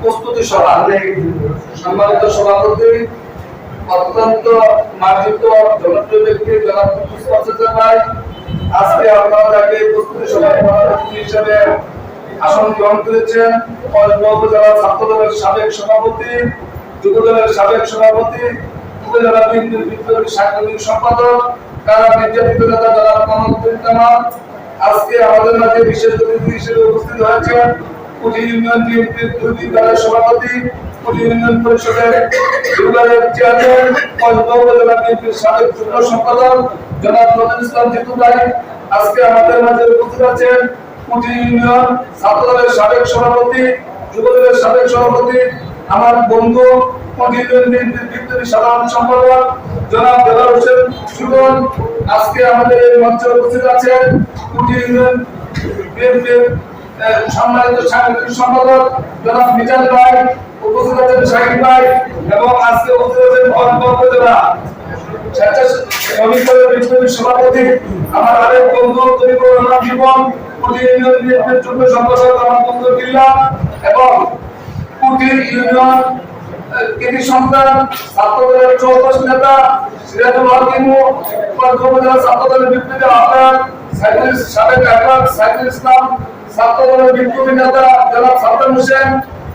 প্রস্তুতি সভা সম্মানিত সভাপতি, অত্যন্ত মার্জিত জনপ্রিয় ব্যক্তি ভাই। আজকে আপনারা প্রস্তুতি সভার সভাপতি হিসেবে আসন গ্রহণ করেছেন। ছাত্র দলের সাবেক সভাপতি সাবেক সভাপতি উপজেলা বিএনপির বিপ্লবী সাংগঠনিক সম্পাদক নির্যাতিত নেতা আজকে আমাদের মাঝে বিশেষ অতিথি হিসেবে উপস্থিত হয়েছেন কুটি ইউনিয়ন বিএনপির সভাপতি পরিষদের সম্পাদক, জনাব নজরুল ইসলাম জিতু আজকে আমাদের মাঝে উপস্থিত আছেন ইউনিয়ন ছাত্র দলের সভাপতি যুব দলের সাবেক সভাপতি, আমার বন্ধু কুটি ইউনিয়ন বিএনপির সাধারণ সম্পাদক, জনাব দেলার আজকে আমাদের এই মঞ্চে উপস্থিত আছেন কুটি ইউনিয়ন সম্মানিত সম্পাদক জনাব মিজান ভাই, উপস্থিত আছেন শাহিদ ভাই এবং আজকে উপস্থিত আছেন বিপ্লবী সভাপতি, আমার বন্ধু জীবন ইউনিয়ন সম্পাদক আমার বন্ধু বিল্লা এবং কুটি ইউনিয়ন কৃতি সন্তান, ছাত্রদলের চৌকস নেতা, সিরাজুল হক ইমু উপজেলা ছাত্রদলের বিপ্লবী আহ্বায়ক সাইদুল সাবেক আহ্বায়ক সাইদুল ইসলাম, ছাত্রদলের বিপ্লবী নেতা হোসেন,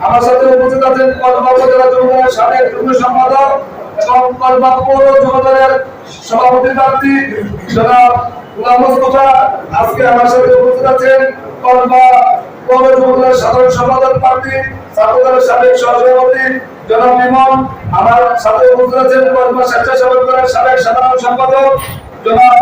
আমার সাথে উপস্থিত আছেন কলমা উপজেলা যুবদলের সাবেক যুগ্ম সম্পাদক এবং কলমা পৌর যুবদলের সভাপতি প্রার্থী জনাব আজকে আমার সাথে উপস্থিত আছেন কলমা পৌর যুবদলের সাধারণ সম্পাদক প্রার্থী, ছাত্রদলের সাবেক সহসভাপতি জনাব ইমন। আমার সাথে উপস্থিত আছেন কলমা স্বেচ্ছাসেবক দলের সাধারণ সম্পাদক জনাব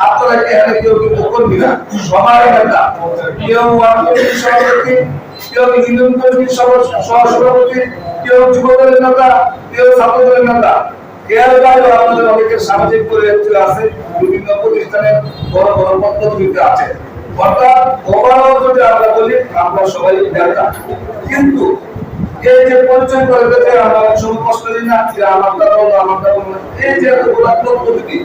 আপনারা এখানে কেউ কিন্তু কর্মী না? সবাই নেতা। কেউ সভাপতি, কেউ কমিটির সহ- সহসভাপতি, কেউ যুব নেতা, কেউ ছাত্র নেতা। এর বাইরেও আপনাদের অনেকের সামাজিক পরিচয় আছে, বিভিন্ন প্রতিষ্ঠানে বড় বড় পদ্ধতিতে আছে। অর্থাৎ ওভারঅল যদি আমরা বলি, আমরা সবাই নেতা। কিন্তু এই যে পরিচয় করে আমরা সময় কষ্ট দিই না, যে আমারটা বলব আমারটা বলব এই যে এতগুলা পদ্ধতি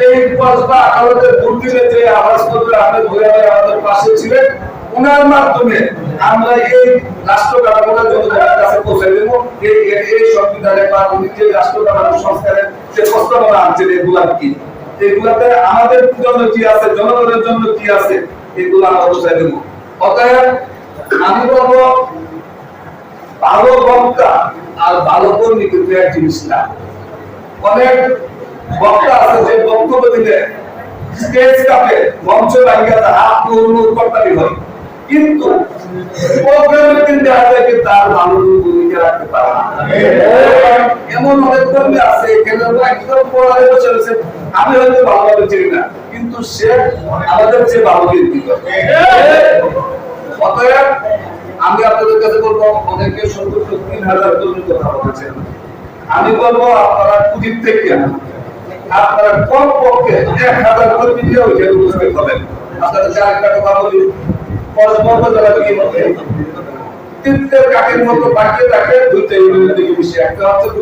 এই কসবা আদালতের দিলে যে আওয়াজ করবে আপনি ভয়ে আমাদের পাশে ছিলেন। উনার মাধ্যমে আমরা এই রাষ্ট্র কাঠামোটা জনগণের কাছে পৌঁছে দেব। এই, এই- সংবিধানে বা উনি রাষ্ট্র কাঠামো সংস্কারের যে প্রস্তাবনা আনছেন এগুলা কি? এগুলাতে আমাদের জন্য কি আছে? জনগণের জন্য কি আছে? এগুলো আমরা বোঝাই দেবো। অতএব আমি বলব, ভালো বক্তা আর ভালো কর্মী কিন্তু এক জিনিস না। অনেক বক্তা আছে, যে বক্তব্য দিলে স্টেজ কাপে মঞ্চ লাগিয়ে তার হাত করতালি হয় কিন্তু প্রোগ্রামের দিন দেখা যায় কি তার ভালো ভূমিকা রাখতে পারে এমন অনেক কর্মী আছে, এখানে একদম পড়ালে রয়েছে আমি হয়তো ভালোভাবে চিনি না, কিন্তু সে আমাদের চেয়ে ভালো ব্যক্তি। অতএব আমি আপনাদের কাছে বলব, অনেকে সত্তর তিন হাজার কর্মীর কথা বলেছেন। আমি বলব, আপনারা কুটির থেকে আপনারা কম পক্ষে এক হাজার কর্মী দিয়ে ওইখানে উপস্থিত হবেন। আপনাদের চার একটা কথা বলি। পরস্পর যারা কি হবে? কাকের মতো বাকিয়ে রাখে দুইটা ইউনিয়নের দিকে বেশি একটা হচ্ছে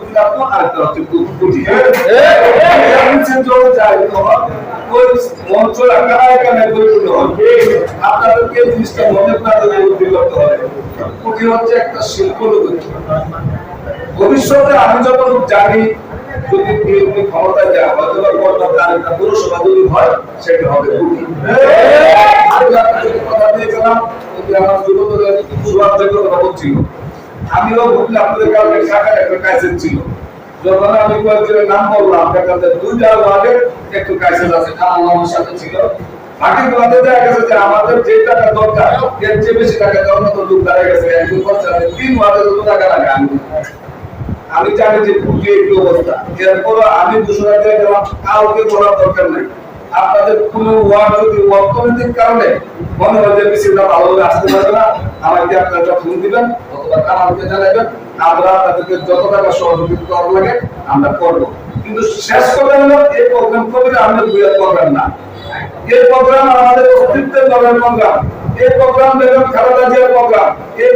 আর একটা হচ্ছে কুটি তখন ওই মঞ্চ একটা এখানে পরিপূর্ণ হবে আপনাদেরকে জিনিসটা মনে প্রাণে বুদ্ধি করতে হবে। কুটি হচ্ছে একটা শিল্প ভবিষ্যতে আমি যখন জানি যদি আমিও যখন আমি কয়েকজনের নাম বললাম দুইটা ওয়ার্ডের একটু ক্রাইসিস আছে আমার সাথে ছিল আমাদের যে টাকা দরকার চেয়ে বেশি টাকা দেওয়ার মতো লোক দাঁড়িয়ে গেছে একজন তিন টাকা লাগে আমি আমি জানি যে অবস্থা। এরপর আমি গেলাম, কাউকে বলার দরকার নেই। আপনাদের কোন ওয়ার্ড যদি অর্থনৈতিক কারণে মনে হয় যে মিছিলটা ভালোভাবে আসতে পারবে না, আমাকে আপনারা ফোন দিবেন, অথবা জানাবেন, আমরা আপনাদেরকে যত টাকা সহযোগিতা লাগে আমরা করব। কিন্তু শেষ এই প্রোগ্রাম করবে বুঝে করবেন না। এই প্রোগ্রাম আমাদের অস্তিত্বের দলের প্রোগ্রাম এই প্রোগ্রাম প্রোগ্রাম এই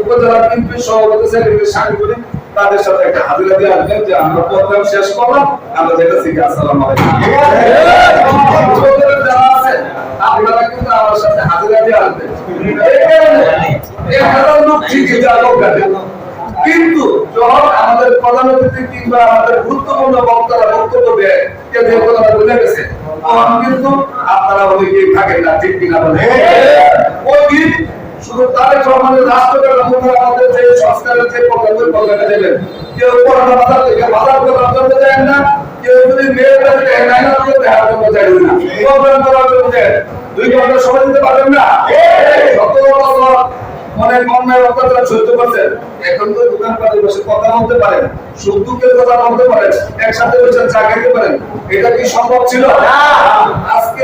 উপজেলা সভাপতি সেক্রেটারি সাংগঠনিক তাদের সাথে একটা হাজিরা দিয়ে আসবেন যে আমরা প্রোগ্রাম শেষ করলাম আমরা যেটা শিখে আসসালামু আপনারা কিন্তু আমার সাথে হাজিরা দিয়ে আসবেন। এই এক হাজার লোক ঠিকই কিন্তু যখন আমাদের প্রধান অতিথি কিংবা আমাদের গুরুত্বপূর্ণ বক্তারা বক্তব্য দেয় কে যে কথাটা বুঝে গেছে তখন কিন্তু আপনারা অনেকেই থাকেন না ঠিক কিনা বলে। ওই দিন শুধু আমাদের যে সংস্কারের যে দেবেন, কেউ করোনা থেকে না, কেউ যদি দেওয়ার জন্য দেন না। করার জন্য দুই ঘণ্টা সময় দিতে পারবেন না? অনেক অন্যায় অত্যাচার সহ্য করছেন এখন তো বসে কথা বলতে পারেন দুঃখের কথা বলতে পারেন, একসাথে বসে চা খেতে পারেন। এটা কি সম্ভব ছিল? আজকে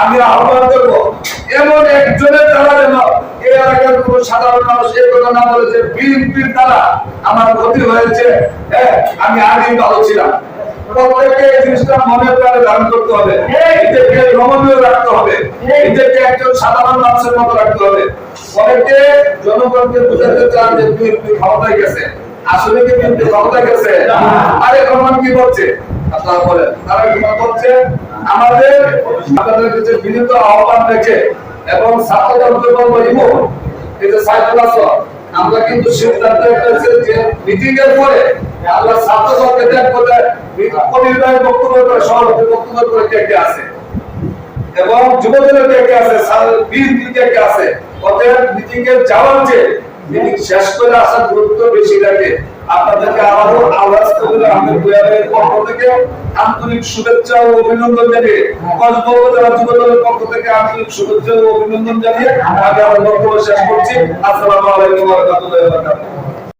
আমি আহ্বান করব এমন একজনের দ্বারা যেন এই এলাকার কোন সাধারণ মানুষ এই কথা না বলে যে বিএনপির দ্বারা আমার ক্ষতি হয়েছে। হ্যাঁ আমি আগেই ভালো ছিলাম। প্রত্যেককে এই জিনিসটা মনে প্রাণে ধারণ করতে হবে। নিজেকে নমনীয় রাখতে হবে। নিজেকে একজন সাধারণ মানুষের মতো রাখতে হবে। অনেকে জনগণকে বুঝাতে চান যে বিএনপি ক্ষমতায় গেছে। আসলে কি বিএনপি ক্ষমতায় গেছে? আরে রহমান কি বলছে আপনারা বলেন তারা কি করছে আমাদের আপনাদের কাছে বিনীত আহ্বান রেখে এবং ছাত্র দল বলিব এই যে সাইকেল আমরা কিন্তু সিদ্ধান্ত করেছি যে মিটিং এর পরে আমরা ছাত্র দলকে দেখব যে অনির্বাহী বক্তব্য করে সভাপতি বক্তব্য করে কে কে আছে। এবং যুবদলের কে কে আছে বিএনপি কে কে আছে? ওদের মিটিং এর যাওয়ার যে মিটিং শেষ করে আসার গুরুত্ব বেশি লাগে আপনাদেরকে আবারও আওয়াজ করে আমাদের দুয়ারের পক্ষ থেকে আন্তরিক শুভেচ্ছা ও অভিনন্দন জানিয়ে কক্সবাজার জেলা পক্ষ থেকে আন্তরিক শুভেচ্ছা ও অভিনন্দন জানিয়ে, আমি আমার বক্তব্য শেষ করছি। আসসালামু আলাইকুম ওয়া রাহমাতুল্লাহি ওয়া বারাকাতুহু।